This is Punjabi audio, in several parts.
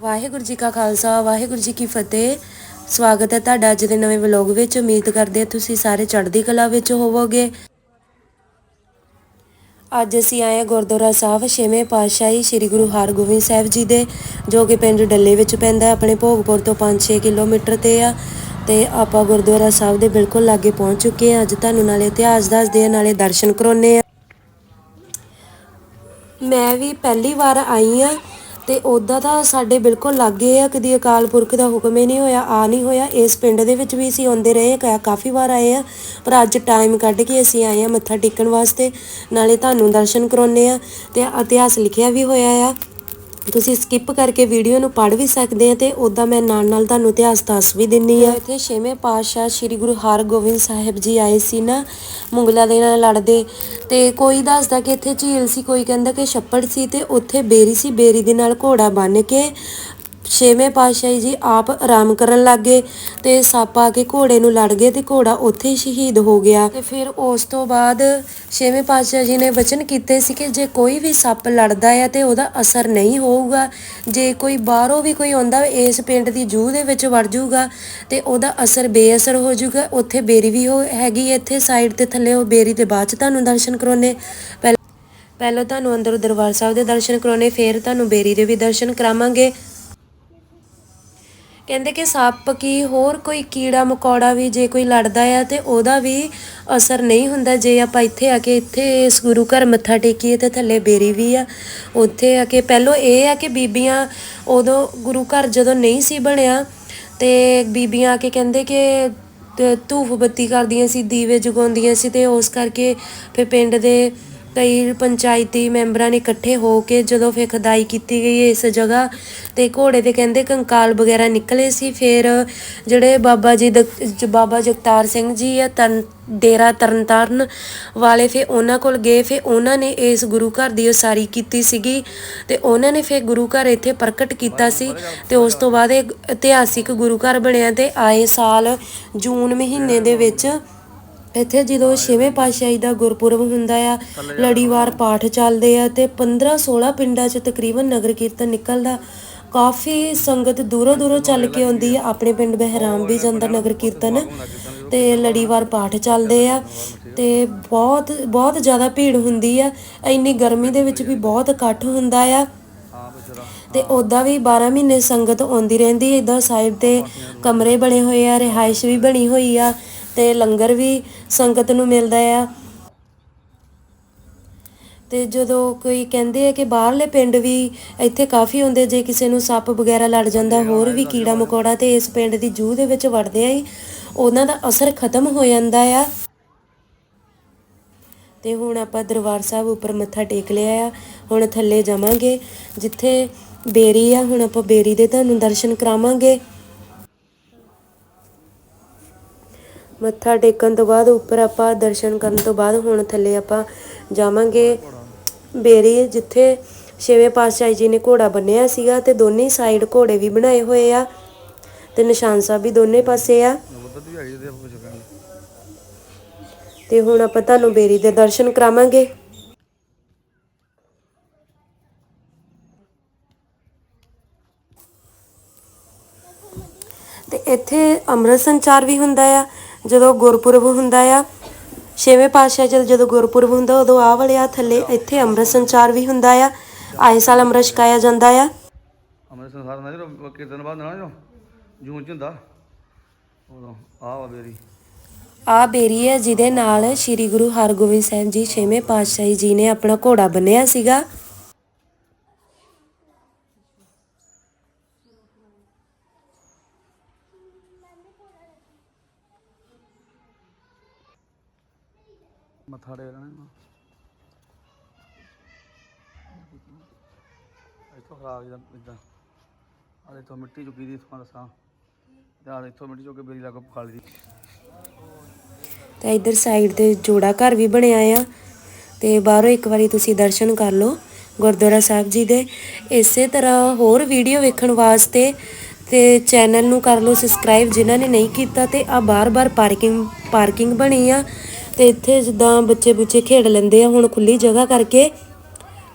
ਵਾਹਿਗੁਰੂ ਜੀ ਕਾ ਖਾਲਸਾ, ਵਾਹਿਗੁਰੂ ਜੀ ਕੀ ਫਤਿਹ। ਸਵਾਗਤ ਹੈ ਤੁਹਾਡਾ ਅੱਜ ਦੇ ਨਵੇਂ ਵਲੌਗ ਵਿੱਚ। ਉਮੀਦ ਕਰਦੇ ਹਾਂ ਤੁਸੀਂ ਸਾਰੇ ਚੜ੍ਹਦੀ ਕਲਾ ਵਿੱਚ ਹੋਵੋਗੇ। ਅੱਜ ਅਸੀਂ ਆਏ ਹਾਂ ਗੁਰਦੁਆਰਾ ਸਾਹਿਬ, ਛੇਵੇਂ ਪਾਤਸ਼ਾਹੀ ਸ੍ਰੀ ਗੁਰੂ ਹਰਗੋਬਿੰਦ ਸਾਹਿਬ ਜੀ ਦੇ, ਜੋ ਕਿ ਪਿੰਡ ਡੱਲੇ ਵਿੱਚ ਪੈਂਦਾ ਆਪਣੇ ਭੋਗਪੁਰ ਤੋਂ 5-6 ਕਿਲੋਮੀਟਰ ਤੇ ਆ ਤੇ ਆਪਾਂ ਗੁਰਦੁਆਰਾ ਸਾਹਿਬ ਦੇ ਬਿਲਕੁਲ ਲਾਗੇ ਪਹੁੰਚ ਚੁੱਕੇ ਹਾਂ। ਅੱਜ ਤੁਹਾਨੂੰ ਨਾਲੇ ਇਤਿਹਾਸ ਦੱਸਦੇ ਆ ਨਾਲੇ ਦਰਸ਼ਨ ਕਰਾਉਨੇ ਆ ਮੈਂ ਵੀ ਪਹਿਲੀ ਵਾਰ ਆਈ ਆ ਤੇ ਉਦਾਂ ਤਾਂ ਸਾਡੇ ਬਿਲਕੁਲ ਲਾਗੇ ਆ, ਕਦੀ ਅਕਾਲ ਪੁਰਖ ਦਾ ਹੁਕਮ ਹੀ ਨਹੀਂ ਹੋਇਆ, ਆ ਨਹੀਂ ਹੋਇਆ। ਇਸ ਪਿੰਡ ਦੇ ਵਿੱਚ ਵੀ ਅਸੀਂ ਆਉਂਦੇ ਰਹੇ, ਕਾ- ਕਾਫੀ ਵਾਰ ਆਏ ਆ, ਪਰ ਅੱਜ ਟਾਈਮ ਕੱਢ ਕੇ ਅਸੀਂ ਆਏ ਆ ਮੱਥਾ ਟੇਕਣ ਵਾਸਤੇ। ਨਾਲੇ ਤੁਹਾਨੂੰ ਦਰਸ਼ਨ ਕਰਾਉਨੇ ਆ ਤੇ ਇਤਿਹਾਸ ਲਿਖਿਆ ਵੀ ਹੋਇਆ ਆ। ਤੁਸੀਂ ਸਕਿਪ ਕਰਕੇ ਵੀਡੀਓ ਨੂੰ ਪੜ੍ਹ ਵੀ ਸਕਦੇ ਆ ਤੇ ਉਦਾਂ ਮੈਂ ਨਾਲ ਨਾਲ ਤੁਹਾਨੂੰ ਇਤਿਹਾਸ ਦੱਸ ਵੀ ਦਿੰਨੀ ਆ। ਇੱਥੇ ਛੇਵੇਂ ਪਾਤਸ਼ਾਹ ਸ੍ਰੀ ਗੁਰੂ ਹਰਗੋਬਿੰਦ ਸਾਹਿਬ ਜੀ ਆਏ ਸੀ ਨਾ, ਮੁਗਲਾਂ ਦੇ ਨਾਲ ਲੜਦੇ ਤੇ ਕੋਈ ਦੱਸਦਾ ਕਿ ਇੱਥੇ ਝੀਲ ਸੀ, ਕੋਈ ਕਹਿੰਦਾ ਕਿ ਛੱਪੜ ਸੀ ਤੇ ਉੱਥੇ ਬੇਰੀ ਸੀ, ਬੇਰੀ ਦੇ ਨਾਲ ਘੋੜਾ ਬੰਨ ਕੇ ਛੇਵੇਂ ਪਾਤਸ਼ਾਹੀ ਜੀ ਆਪ ਆਰਾਮ ਕਰਨ ਲੱਗੇ ਤੇ ਸੱਪ ਆ ਕੇ ਘੋੜੇ ਨੂੰ ਲੜ ਗਏ ਤੇ ਘੋੜਾ ਉੱਥੇ ਹੀ ਸ਼ਹੀਦ ਹੋ ਗਿਆ। ਤੇ ਫਿਰ ਉਸ ਤੋਂ ਬਾਅਦ ਛੇਵੇਂ ਪਾਤਸ਼ਾਹ ਜੀ ਨੇ ਵਚਨ ਕੀਤੇ ਸੀ ਕਿ ਜੇ ਕੋਈ ਵੀ ਸੱਪ ਲੜਦਾ ਹੈ ਤੇ ਉਹਦਾ ਅਸਰ ਨਹੀਂ ਹੋਊਗਾ, ਜੇ ਕੋਈ ਬਾਹਰੋਂ ਵੀ ਕੋਈ ਆਉਂਦਾ ਇਸ ਪਿੰਡ ਦੀ ਜੂਹ ਦੇ ਵਿੱਚ ਵੜ ਜਾਊਗਾ ਤੇ ਉਹਦਾ ਅਸਰ ਬੇਅਸਰ ਹੋ ਜਾਊਗਾ ਉੱਥੇ ਬੇਰੀ ਵੀ ਹੋ ਹੈਗੀ ਇੱਥੇ ਸਾਈਡ ਤੇ ਥੱਲੇ, ਉਹ ਬੇਰੀ ਦੇ ਬਾਅਦ ਚ ਤੁਹਾਨੂੰ ਦਰਸ਼ਨ ਕਰਾਉਣੇ ਪਹਿਲ- ਪਹਿਲਾਂ ਤੁਹਾਨੂੰ ਅੰਦਰ ਦਰਬਾਰ ਸਾਹਿਬ ਦੇ ਦਰਸ਼ਨ ਕਰਾਉਣੇ ਫਿਰ ਤੁਹਾਨੂੰ ਬੇਰੀ ਦੇ ਵੀ ਦਰਸ਼ਨ ਕਰਾਵਾਂਗੇ। ਕਹਿੰਦੇ ਕਿ ਸੱਪ ਕੀ ਹੋਰ ਕੋਈ ਕੀੜਾ ਮਕੌੜਾ ਵੀ ਜੇ ਕੋਈ ਲੜਦਾ ਆ ਤੇ ਉਹਦਾ ਵੀ ਅਸਰ ਨਹੀਂ ਹੁੰਦਾ। ਜੇ ਆਪਾਂ ਇੱਥੇ ਆ ਕੇ ਇੱਥੇ ਇਸ ਗੁਰੂ ਘਰ ਮੱਥਾ ਟੇਕੀਏ ਤੇ ਥੱਲੇ ਬੇਰੀ ਵੀ ਆ। ਉੱਥੇ ਆ ਕੇ ਪਹਿਲੋਂ ਇਹ ਆ ਕਿ ਬੀਬੀਆਂ ਉਦੋਂ ਗੁਰੂ ਘਰ ਜਦੋਂ ਨਹੀਂ ਸੀ ਬਣਿਆ ਤੇ ਬੀਬੀਆਂ ਆ ਕੇ ਕਹਿੰਦੇ ਕਿ ਧੂਫ ਬੱਤੀ ਕਰਦੀਆਂ ਸੀ, ਦੀਵੇ ਜਗਾਉਂਦੀਆਂ ਸੀ ਤੇ ਉਸ ਕਰਕੇ ਫਿਰ ਪਿੰਡ ਦੇ ਕਈ ਪੰਚਾਇਤੀ ਮੈਂਬਰਾਂ ਨੇ ਇਕੱਠੇ ਹੋ ਕੇ ਜਦੋਂ ਫਿਰ ਖਦਾਈ ਕੀਤੀ ਗਈ ਇਸ ਜਗ੍ਹਾ ਤੇ ਘੋੜੇ ਦੇ ਕਹਿੰਦੇ ਕੰਕਾਲ ਵਗੈਰਾ ਨਿਕਲੇ ਸੀ, ਫਿਰ ਜਿਹੜੇ ਬਾਬਾ ਜੀ ਦਾ, ਜ- ਬਾਬਾ ਜਗਤਾਰ ਸਿੰਘ ਜੀ ਆ, ਤਰਨ, ਡੇਰਾ ਤਰਨਤਾਰਨ ਵਾਲੇ ਫਿਰ ਉਹਨਾਂ ਕੋਲ ਗਏ, ਫਿਰ ਉਹਨਾਂ ਨੇ ਇਸ ਗੁਰੂ ਘਰ ਦੀ ਉਸਾਰੀ ਕੀਤੀ ਸੀਗੀ ਤੇ ਉਹਨਾਂ ਨੇ ਫਿਰ ਗੁਰੂ ਘਰ ਇੱਥੇ ਪ੍ਰਗਟ ਕੀਤਾ ਸੀ ਤੇ ਉਸ ਤੋਂ ਬਾਅਦ ਇਹ ਇਤਿਹਾਸਿਕ ਗੁਰੂ ਘਰ ਬਣਿਆ ਤੇ ਆਏ ਸਾਲ ਜੂਨ ਮਹੀਨੇ ਦੇ ਵਿੱਚ ਇੱਥੇ ਜਦੋਂ ਛੇਵੇਂ ਪਾਤਸ਼ਾਹੀ ਦਾ ਗੁਰਪੁਰਬ ਹੁੰਦਾ ਆ ਲੜੀਵਾਰ ਪਾਠ ਚੱਲਦੇ ਆ ਤੇ 15 16 ਪਿੰਡਾਂ 'ਚ ਤਕਰੀਬਨ ਨਗਰ ਕੀਰਤਨ ਨਿਕਲਦਾ। ਕਾਫੀ ਸੰਗਤ ਦੂਰੋਂ ਦੂਰੋਂ ਚੱਲ ਕੇ ਆਉਂਦੀ ਆ। ਆਪਣੇ ਪਿੰਡ ਬਹਿਰਾਮ ਵੀ ਜਾਂਦਾ ਨਗਰ ਕੀਰਤਨ ਤੇ ਲੜੀਵਾਰ ਪਾਠ ਚੱਲਦੇ ਆ ਤੇ ਬਹੁਤ ਬਹੁਤ ਜ਼ਿਆਦਾ ਭੀੜ ਹੁੰਦੀ ਆ। ਇੰਨੀ ਗਰਮੀ ਦੇ ਵਿੱਚ ਵੀ ਬਹੁਤ ਇਕੱਠ ਹੁੰਦਾ ਆ। ਤੇ ਉਦਾਂ ਵੀ 12 ਮਹੀਨੇ ਸੰਗਤ ਆਉਂਦੀ ਰਹਿੰਦੀ ਹੈ ਇਦਾਂ ਸਾਈਡ ਤੇ ਕਮਰੇ ਬਣੇ ਹੋਏ ਆ ਰਿਹਾਇਸ਼ ਵੀ ਬਣੀ ਹੋਈ ਆ। ਤੇ ਲੰਗਰ ਵੀ ਸੰਗਤ ਨੂੰ ਮਿਲਦਾ ਆ। ਤੇ ਜਦੋਂ ਕੋਈ ਕਹਿੰਦੇ ਆ ਕਿ ਬਾਹਰਲੇ ਪਿੰਡ ਵੀ ਇੱਥੇ ਕਾਫੀ ਹੁੰਦੇ, ਜੇ ਕਿਸੇ ਨੂੰ ਸੱਪ ਵਗੈਰਾ ਲੜ ਜਾਂਦਾ, ਹੋਰ ਵੀ ਕੀੜਾ ਮਕੌੜਾ ਤੇ ਇਸ ਪਿੰਡ ਦੀ ਜੂਹ ਦੇ ਵਿੱਚ ਵੜਦੇ ਆ ਹੀ ਉਹਨਾਂ ਦਾ ਅਸਰ ਖਤਮ ਹੋ ਜਾਂਦਾ ਆ। ਤੇ ਹੁਣ ਆਪਾਂ ਦਰਬਾਰ ਸਾਹਿਬ ਉੱਪਰ ਮੱਥਾ ਟੇਕ ਲਿਆ ਆ, ਹੁਣ ਥੱਲੇ ਜਾਵਾਂਗੇ, ਜਿੱਥੇ ਬੇਰੀ ਆ, ਹੁਣ ਆਪਾਂ ਬੇਰੀ ਦੇ ਤੁਹਾਨੂੰ ਦਰਸ਼ਨ ਕਰਾਵਾਂਗੇ। ਮੱਥਾ ਟੇਕਣ ਤੋਂ ਬਾਅਦ ਉੱਪਰ ਆਪਾਂ ਦਰਸ਼ਨ ਕਰਨ ਤੋਂ ਬਾਅਦ ਹੁਣ ਥੱਲੇ ਆਪਾਂ ਜਾਵਾਂਗੇ ਬੇਰੀ, ਜਿੱਥੇ ਛੇਵੇਂ ਪਾਤਸ਼ਾਹ ਜੀ ਨੇ ਘੋੜਾ ਬੰਨਿਆ ਸੀਗਾ ਤੇ ਦੋਨੇ ਸਾਈਡ ਘੋੜੇ ਵੀ ਬਣਾਏ ਹੋਏ ਆ ਤੇ ਨਿਸ਼ਾਨ ਸਾਹਿਬ ਵੀ ਦੋਨੇ ਪਾਸੇ ਆ। ਤੇ ਹੁਣ ਆਪਾਂ ਤੁਹਾਨੂੰ ਬੇਰੀ ਦੇ ਦਰਸ਼ਨ ਕਰਾਵਾਂਗੇ। ਤੇ ਇੱਥੇ ਅੰਮ੍ਰਿਤ ਸੰਚਾਰ ਵੀ ਹੁੰਦਾ ਆ। ਜਦੋਂ ਗੁਰਪੁਰਬ ਹੁੰਦਾ ਆ ਛੇਵੇਂ ਪਾਤਸ਼ਾਹ ਜਦ ਜਦੋਂ ਗੁਰਪੁਰਬ ਹੁੰਦਾ ਉਦੋਂ ਆਹ ਵਾਲੇ ਆ ਥੱਲੇ ਇੱਥੇ ਅੰਮ੍ਰਿਤ ਸੰਚਾਰ ਵੀ ਹੁੰਦਾ ਆ ਆਏ ਸਾਲ ਅੰਮ੍ਰਿਤ ਛਕਾਇਆ ਜਾਂਦਾ ਆ। ਅੰਮ੍ਰਿਤ ਸੰਸਾਰ ਨਾ ਜਦੋਂ ਕੀਰਤਨ ਬਾਅਦ ਨਾ ਜਦੋਂ ਜੂਨ ਚ ਹੁੰਦਾ ਉਦੋਂ ਆਹ ਵਾ ਬੇਰੀ। ਆ ਬੇਰੀ ਹੈ ਜਿਹਦੇ ਨਾਲ ਸ੍ਰੀ ਗੁਰੂ ਹਰਗੋਬਿੰਦ ਸਾਹਿਬ ਜੀ ਛੇਵੇਂ ਪਾਤਸ਼ਾਹੀ ਜੀ ਨੇ ਆਪਣਾ ਘੋੜਾ ਬੰਨਿਆ ਸੀਗਾ। ਮੱਥਾ ਟੇਕ ਇੱਥੋਂ ਖਰਾਬ ਜਾਂ ਇਦਾਂ ਆਹ ਇੱਥੋਂ ਮਿੱਟੀ ਚੁੱਕੀ ਦੀ ਇਥੋਂ ਦੱਸਾਂ। ਤੇ ਆਹ ਇੱਥੋਂ ਮਿੱਟੀ ਚੁੱਕ ਕੇ ਬੇਰੀ ਲੱਗ ਖਾ ਦੀ ਤੇ ਇਧਰ ਸਾਈਡ ਤੇ ਜੋੜਾ ਘਰ ਵੀ ਬਣਿਆ ਆ। ਤੇ ਬਾਹਰੋਂ ਇੱਕ ਵਾਰੀ ਤੁਸੀਂ ਦਰਸ਼ਨ ਕਰ ਲਓ ਗੁਰਦੁਆਰਾ ਸਾਹਿਬ ਜੀ ਦੇ। ਇਸੇ ਤਰ੍ਹਾਂ ਹੋਰ ਵੀਡੀਓ ਵੇਖਣ ਵਾਸਤੇ ਤੇ ਚੈਨਲ ਨੂੰ ਕਰ ਲਓ ਸਬਸਕ੍ਰਾਈਬ ਜਿਨ੍ਹਾਂ ਨੇ ਨਹੀਂ ਕੀਤਾ ਤੇ ਆ ਬਾਰ-ਬਾਰ ਪਾਰਕਿੰਗ ਪਾਰਕਿੰਗ ਬਣੀ ਆ। ਤੇ ਇੱਥੇ ਜਿੱਦਾਂ ਬੱਚੇ ਬੁੱਚੇ ਖੇਡ ਲੈਂਦੇ ਆ, ਹੁਣ ਖੁੱਲੀ ਜਗ੍ਹਾ ਕਰਕੇ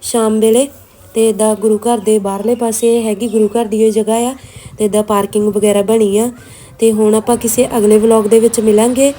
ਸ਼ਾਮ ਵੇਲੇ ਤੇ ਇਦਾਂ ਗੁਰੂ ਘਰ ਦੇ ਬਾਹਰਲੇ ਪਾਸੇ ਹੈਗੀ ਗੁਰੂ ਘਰ ਦੀ ਇਹ ਜਗ੍ਹਾ ਆ ਤੇ ਇਦਾਂ ਪਾਰਕਿੰਗ ਵਗੈਰਾ ਬਣੀ ਆ ਤੇ ਹੁਣ ਆਪਾਂ ਕਿਸੇ ਅਗਲੇ ਵਲੌਗ ਦੇ ਵਿੱਚ ਮਿਲਾਂਗੇ।